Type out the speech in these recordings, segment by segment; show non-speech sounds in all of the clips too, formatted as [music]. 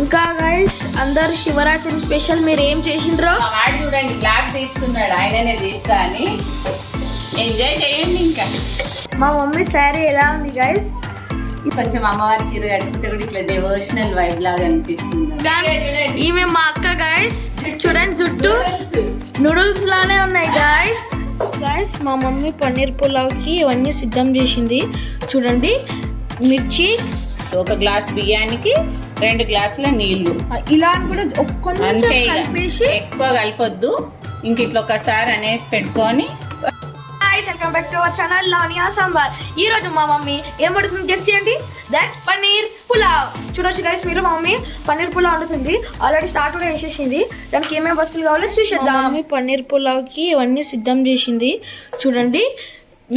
ఇంకా గైస్ అందరు శివరాత్రి స్పెషల్ మీరు ఏం చేసిండ్రో? వాడు చూడండి బ్లాక్ తీస్తున్నాడు. ఆయననే తీస్తా అని. ఎంజాయ్ చేయండి ఇంకా. మా మమ్మీ శారీ ఎలా ఉంది గైస్ కొంచెం అమ్మవారి చీర కట్టుకుంటే కూడా ఇట్లా డివోషనల్ వైబ్ లాగా అనిపిస్తుంది. ఈమె మా అక్క గైస్ చూడండి జుట్టు. నూడిల్స్ లానే ఉన్నాయి గాయస్ గాయస్ మా మమ్మీ పన్నీర్ పులావ్కి ఇవన్నీ సిద్ధం చేసింది. చూడండి మిర్చి ఒక గ్లాస్ బియ్యానికి రెండు గ్లాసుల నీళ్ళు ఇలా కూడా అంతే ఎక్కువ కలపొద్దు. ఇంక ఇట్లా ఒకసారి అనేసి పెట్టుకొని. Hi welcome back to our channel లానియా sambar ఈ రోజు మా మమ్మీ ఏం పడుతుంది గెస్ట్ చేయండి? దట్స్ పన్నీర్ పులావ్. చూడొచ్చు గైస్ మీరు మా మమ్మీ పన్నీర్ పులావ్ వండుతుంది. ఆల్రెడీ స్టార్ట్ కూడా చేసేసింది. దానికి ఏమేమి వస్తువులు కావాలో చూసేద్దాం. మమ్మీ పన్నీర్ పులావ్కి ఇవన్నీ సిద్ధం చేసింది. చూడండి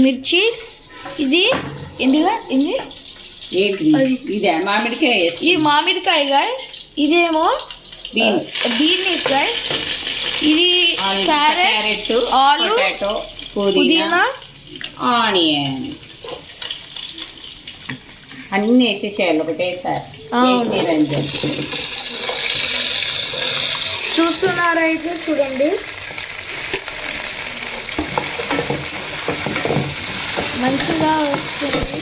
మిర్చి ఇది ఎందుగా ఇది ఏంటి? ఇదే మామిడికాయ ఈ మామిడికాయ గైస్ ఇదేమో బీన్స్. బీన్స్ గైస్ ఇది క్యారెట్ ఆలు పొటాటో పుదీనా ఆనియన్ అన్ని వేసేసేయాలి ఒకటేసారి రంజన్ చూస్తున్నారైతే చూడండి. మంచిగా వస్తుంది.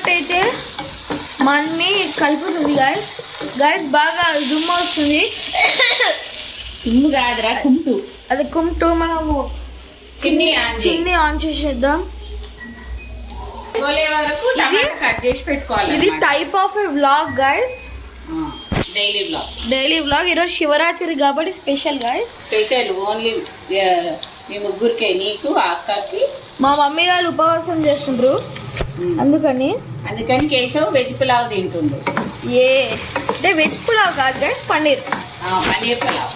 చూస్తున్నట్టయితే మన్ని కలుపుతుంది గాయస్ గాయస్ బాగా దుమ్ము వస్తుంది. తుమ్ము కాదురా కుంటు. అది కుంటూ మనము చిన్ని. చిన్ని ఆన్ చేసేద్దాం. ఇది type of a vlog guys daily vlog daily vlog ఈరోజు శివరాత్రి కాబట్టి స్పెషల్ గాయస్ స్పెషల్ ఓన్లీ మీ ముగ్గురికే నీకు అక్కకి. మా మమ్మీ వాళ్ళు ఉపవాసం చేస్తుండ్రు. అందుకని అందుకని కేశవ్ వెజ్ పులావ్ తింటుండు. ఏ అంటే వెజ్ పులావ్ కాదు గైస్ పన్నీర్. పన్నీర్ పులావ్.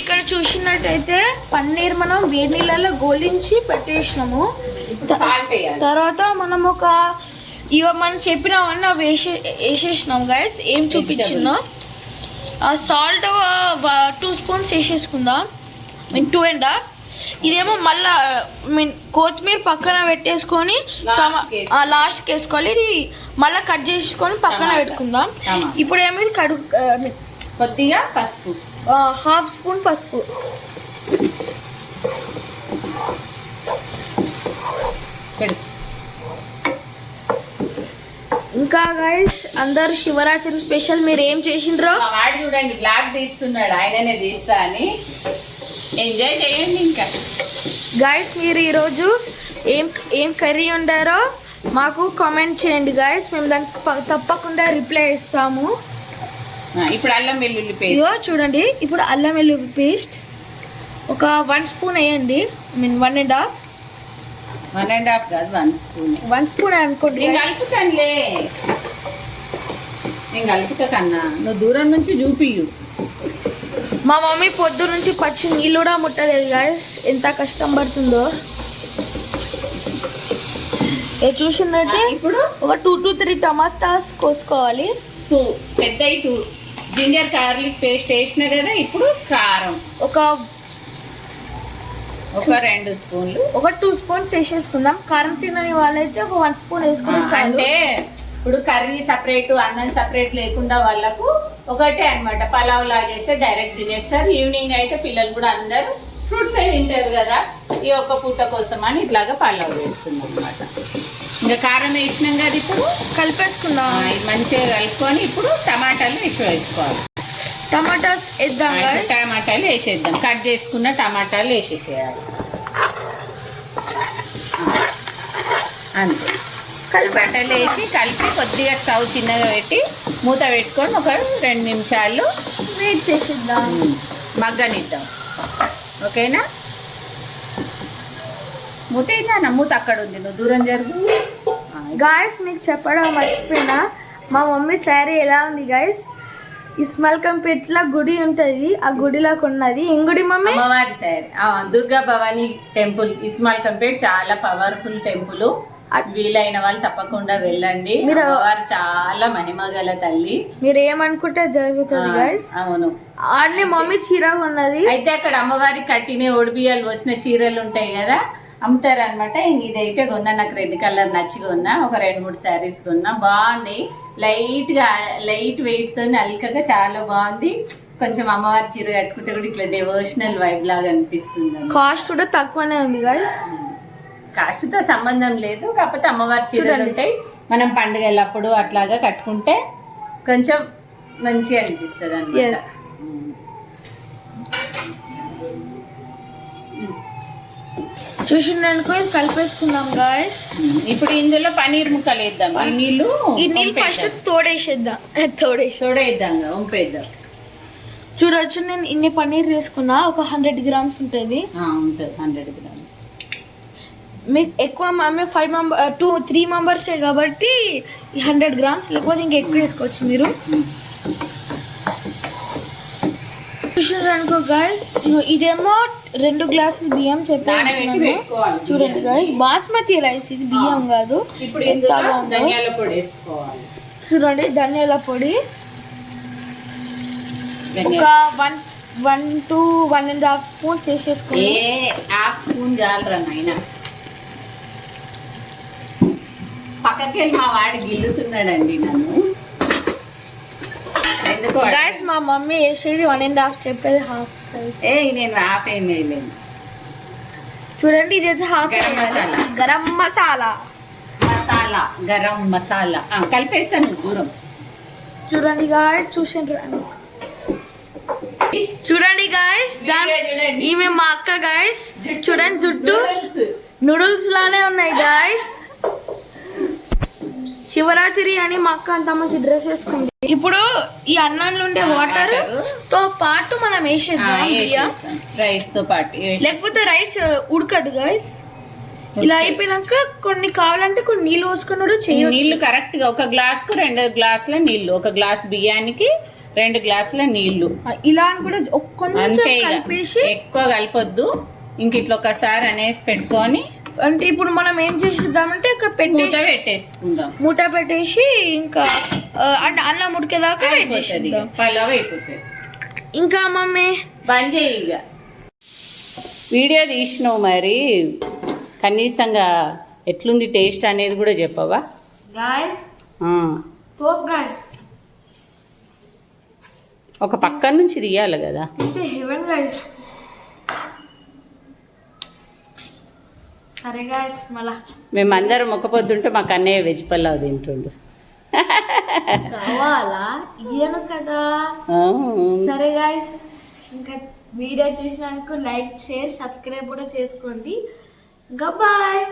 ఇక్కడ చూసినట్టయితే పన్నీర్ మనం వేడి నీళ్ళలో గోలించి పెట్టేసినాము. తర్వాత మనం ఒక ఇవ మనం చెప్పినవన్నీ అవి వేసే వేసేసినాం గైస్ ఏం చూపించిందో? సాల్ట్ టూ స్పూన్స్ వేసేసుకుందాం. మీన్ టూ అండ్ హాఫ్ ఇదేమో మళ్ళా మీన్ కొత్తిమీర పక్కన పెట్టేసుకొని. లాస్ట్కి వేసుకోవాలి ఇది మళ్ళీ కట్ చేసుకొని పక్కన. పెట్టుకుందాం. ఇప్పుడు ఏమో ఇది కడుగు కొద్దిగా పసుపు. హాఫ్ స్పూన్ పసుపు. ఇంకా గైస్ అందరు శివరాత్రి స్పెషల్ మీరు ఏం చేసిండ్రో? వాడు చూడండి బ్లాక్ తీస్తున్నాడు. ఆయననే తీస్తా అని. ఎంజాయ్ చేయండి ఇంకా. గైస్ మీరు ఈరోజు ఏం ఏం కర్రీ వండారో మాకు కామెంట్ చేయండి గైస్ మేము దానికి తప్పకుండా రిప్లై ఇస్తాము. ఇప్పుడు అల్లం వెల్లుల్లి పేస్ట్ చూడండి ఇప్పుడు అల్లం వెల్లుల్లి పేస్ట్ ఒక వన్ స్పూన్ వేయండి. I mean one and half one and half కాదు వన్ స్పూన్ వన్ స్పూన్ అనుకోండి నేను కలుపుతానులే. నేను కలుపుతా కన్నా. నువ్వు దూరం నుంచి చూపియు మా మమ్మీ పొద్దు నుంచి పచ్చి నీళ్ళు కూడా ముట్టలేదు గాయస్ ఎంత కష్టం పడుతుందో. ఏ చూసినట్టే ఇప్పుడు? ఒక టూ టు త్రీ టమాటాస్ కోసుకోవాలి. టూ పెద్ద టూ. జింజర్ గార్లిక్ పేస్ట్ వేసిన కదా ఇప్పుడు కారం. ఒక ఒక రెండు స్పూన్లు. ఒక టూ స్పూన్స్ వేసేసుకుందాం. కారం తినని వాళ్ళైతే ఒక వన్ స్పూన్ వేసుకుంటే అంటే ఇప్పుడు కర్రీ సపరేట్ అన్నం సపరేట్ లేకుండా వాళ్ళకు ఒకటే అన్నమాట. పలావ్ లా చేస్తే డైరెక్ట్ తినేస్తారు. ఈవినింగ్ అయితే పిల్లలు కూడా అందరూ ఫ్రూట్స్ అయి తింటారు కదా ఈ ఒక్క పూట కోసం అని ఇట్లాగా పలావ్ చేస్తున్నాం అనమాట ఇంకా కారం వేసినాం కదా ఇప్పుడు? కలిపేసుకుందాం. మంచిగా కలుపుకొని ఇప్పుడు టమాటాలు ఎక్కువ వేసుకోవాలి. టమాటాస్ వేద్దాం టమాటాలు వేసేద్దాం. కట్ చేసుకున్న టమాటాలు వేసేసేయాలి. అంతే. టమాటాలు వేసి కలిపి కొద్దిగా స్టవ్ చిన్నగా పెట్టి మూత పెట్టుకొని ఒక రెండు నిమిషాలు వెయిట్ చేసేద్దాం. మగ్గనిద్దాం. ఓకేనా? మూత ఏంటన్నా మూత అక్కడ ఉంది. నువ్వు దూరం జరుగు. గాయస్ మీకు చెప్పడం మర్చిపోయినా మా మమ్మీ శారీ ఎలా ఉంది గాయస్ ఇస్మాల్కంపేట్లో గుడి ఉంటుంది. ఆ గుడిలో కొన్నది ఏం గుడి మమ్మీ? అమ్మవారి సారీ దుర్గా భవానీ టెంపుల్. ఇస్మాల్ కంపేట్ చాలా పవర్ఫుల్ టెంపుల్. వీలైన వాళ్ళు తప్పకుండా వెళ్ళండి. మీరు- అమ్మవారు చాలా మహిమగల తల్లి. మీరు ఏమనుకుంటే జరుగుతుంది ఆ, గాయస్ అవును. ఆడనే మమ్మీ చీర ఉన్నది అయితే అక్కడ అమ్మవారికి కట్టిన ఒడిబియ్యాలు వచ్చిన చీరలు ఉంటాయి కదా అమ్ముతారు అనమాట ఇదైతే కొన్నా నాకు రెడ్ కలర్ నచ్చి కొన్నా ఒక రెండు మూడు శారీస్ కొన్నా. బాగున్నాయి లైట్గా లైట్ వెయిట్తో అల్కగా చాలా బాగుంది. కొంచెం అమ్మవారి చీర కట్టుకుంటే కూడా ఇట్లా డివోషనల్ వైబ్ లాగా అనిపిస్తుంది. కాస్ట్ కూడా తక్కువనే ఉంది గైస్ కాస్ట్తో సంబంధం లేదు కాకపోతే అమ్మవారి చీరలు. ఉంటాయి. మనం పండుగలప్పుడు అట్లాగా కట్టుకుంటే కొంచెం మంచిగా అనిపిస్తుంది చూసిందనుకో ఇది కలిపేసుకుందాం గాయస్ ఇప్పుడు ఇందులో పన్నీర్ ముక్కలు వేద్దాం. ఈ నీళ్ళు ఈ నీళ్ళు ఫస్ట్ తోడేసేద్దాం. [laughs] తోడేసి చూడేద్దాం వంపేద్దాం. చూడొచ్చు నేను ఇన్ని పన్నీర్ తీసుకున్నా ఒక హండ్రెడ్ గ్రామ్స్ ఉంటుంది. ఉంటుంది హండ్రెడ్ గ్రామ్స్ మీకు ఎక్కువ మేము ఫైవ్ మెంబర్ టూ త్రీ మెంబర్సే కాబట్టి హండ్రెడ్ గ్రామ్స్ లేకపోతే ఇంకా ఎక్కువ వేసుకోవచ్చు మీరు. చూసారనుకో గాయస్ ఇదేమో రెండు గ్లాసులు బియ్యం చెప్పాను చూడండి. గాయస్ బాస్మతి రైస్ ఇది బియ్యం కాదు. ఎంత చూడండి ధనియాల పొడి. ఒక one one to one and half spoons వేసేసుకోండి. హాఫ్ స్పూన్ చాలరా పక్కకి వెళ్ళి మా వాడు గిల్లుతున్నాడండి నన్ను. ఎందుకు మా మమ్మీ వేసేది వన్ అండ్ హాఫ్ చెప్పేది హాఫ్ ఏ నేను హాఫ్ ఏం వేయలేను చూడండి ఇది హాఫ్ గరం మసాలా. గరం మసాలా. మసాలా గరం మసాలా. కలిపేసాను దూరం. చూడండి గాయస్ చూసిండ్రు చూడండి గాయస్. ఈమె మా అక్క గాయస్ చూడండి జుట్టు. నూడిల్స్ లానే ఉన్నాయి గాయస్ శివరాత్రి అని మా అక్క అంత మంచి డ్రెస్ వేసుకుంది. ఇప్పుడు ఈ అన్నంలో ఉండే వాటర్. తో పాటు మనం వేసేద్దాం. రైస్తో పాటు లేకపోతే రైస్ ఉడకదు గాయస్ ఇలా అయిపోయినాక కొన్ని కావాలంటే కొన్ని నీళ్ళు పోసుకొని కూడా చేయొచ్చు. నీళ్ళు కరెక్ట్గా ఒక గ్లాస్కు రెండు గ్లాసుల నీళ్ళు ఒక గ్లాస్ బియ్యానికి రెండు గ్లాసుల నీళ్ళు ఇలా అని కూడా కొంచెం. కలిపేసి ఎక్కువ కలపొద్దు. ఇంక ఇట్లా ఒకసారి అనేసి పెట్టుకొని అంటే ఇప్పుడు మనం ఏం చేసేద్దామంటే ఒక మూత పెట్టేసి పెట్టేసుకుందాం. మూట పెట్టేసి ఇంకా అంటే అన్నం ఉడికేదాకా వెయిట్ అయిపోతుంది ఇక. చేసేద్దాం. పలావ్ అయిపోతుంది. ఇంకా మమ్మీ? బంద్ చేయి ఇక. వీడియో తీసినావు మరి. కనీసంగా ఎట్లుంది టేస్ట్ అనేది కూడా చెప్పవా? ఒక పక్క నుంచి తీయాలి కదా. హెవెన్ గాయస్ సరే గాయస్ మళ్ళా. మేమందరం పొద్దుంటే మాకు అన్నయ్య వెజ్ పలావ్ తింటుండు. కావాలా? ఇయ్యను కదా. సరే గాయస్ ఇంకా వీడియో చూసినందుకు లైక్ షేర్ సబ్స్క్రైబ్ కూడా చేసుకోండి. ఇంకా బాయ్